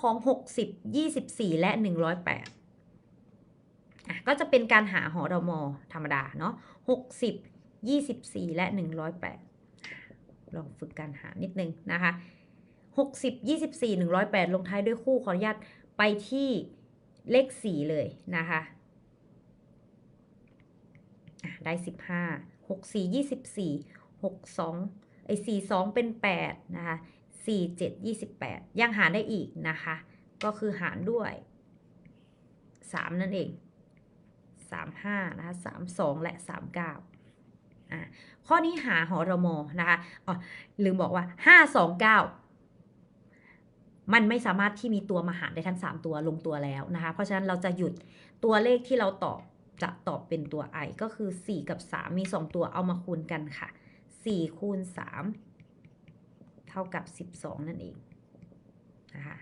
ของ 60 24 และ 108อะก็จะเป็นการหาหอรมอธรรมดาเนาะ60 24 และ 108 ลองฝึกการหานิดนึงนะคะ 60 24 108 ลงท้ายด้วยคู่ขออนุญาตไปที่เลข 4 เลยนะคะได้ 15 64 24 62ไอ้42 เป็น 8 นะคะ 4 7 28 ยังหารได้อีกนะคะ ก็คือหารด้วย 3 นั่นเอง 35 นะคะ 32 และ 39อะข้อนี้หาหอรมอนะคะอ๋อลืมบอกว่า 529มันไม่สามารถที่มีตัวมาหารได้ทั้ง 3 ตัวลงตัวแล้วนะคะ เพราะฉะนั้นเราจะหยุดตัวเลขที่เราตอบจะตอบเป็นตัว i ก็คือ 4 กับ 3 มี 2 ตัวเอามาคูณกันค่ะ 4 คูณ 3 เท่ากับ 12 นั่นเองนะคะ